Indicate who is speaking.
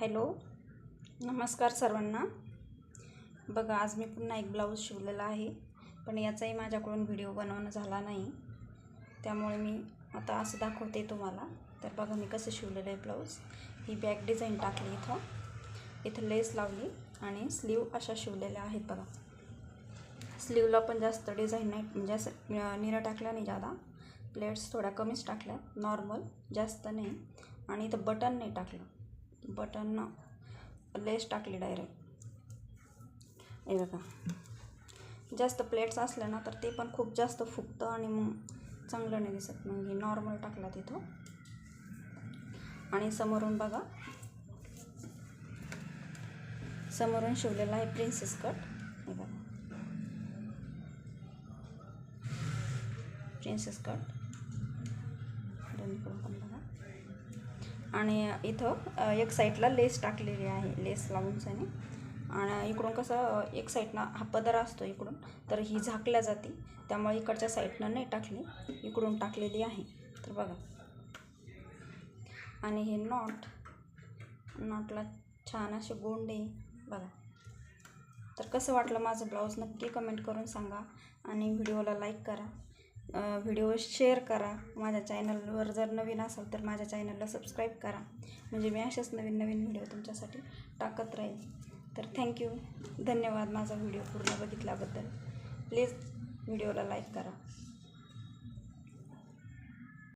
Speaker 1: Hello नमस्कार सर्वांना. बघा आज मी पुन्हा एक ब्लाऊज शिवलेला आहे पण याचाही माझ्याकडून व्हिडिओ बनवणं झाला नाही. त्यामुळे मी आता असं दाखवते तुम्हाला. तर बघा मी कसं शिवलेलं आहे ब्लाऊज. ही बॅक डिझाईन टाकली इथं. इथं लेस लावली आणि स्लीव अशा शिवलेल्या आहेत बघा. स्लीवला पण जास्त डिझाईन नाही म्हणजे असं अं, निरं टाकल्या नाही जादा. प्लेट्स थोड्या कमीच टाकल्या नॉर्मल जास्त नाही. आणि इथं बटन नाही टाकलं. बटन लेस टाकली डायरेक्ट हे बघा. जास्त प्लेट्स असल्या ना तर ते पण खूप जास्त फुगतं आणि मग चांगलं नाही दिसत. मग हे नॉर्मल टाकला तिथं. आणि समोरून बघा. समोरून शिवलेला आहे प्रिन्सेस कट हे बघा. प्रिन्सेस कट दोन्ही पण बघा. आणि इथं एक साईडला लेस टाकलेली आहे लेस लावूनसाने आणि इकडून कसं एक साईडनं हा पदर असतो इकडून तर ही झाकल्या जाते. त्यामुळे इकडच्या साईडनं नाही टाकली इकडून टाकलेली आहे. तर बघा. आणि हे नॉट नॉटला छान असे गोंडे बघा. तर कसं वाटलं माझं ब्लाऊज नक्की कमेंट करून सांगा. आणि व्हिडिओला लाईक करा. व्हिडिओ शेअर करा. माझ्या चॅनलवर जर नवीन असाल तर माझ्या चॅनलला सबस्क्राईब करा. म्हणजे मी असेच नवीन नवीन व्हिडिओ तुमच्यासाठी टाकत राहील तर थँक्यू धन्यवाद माझा व्हिडिओ पूर्ण बघितल्याबद्दल. प्लीज व्हिडिओला लाईक करा.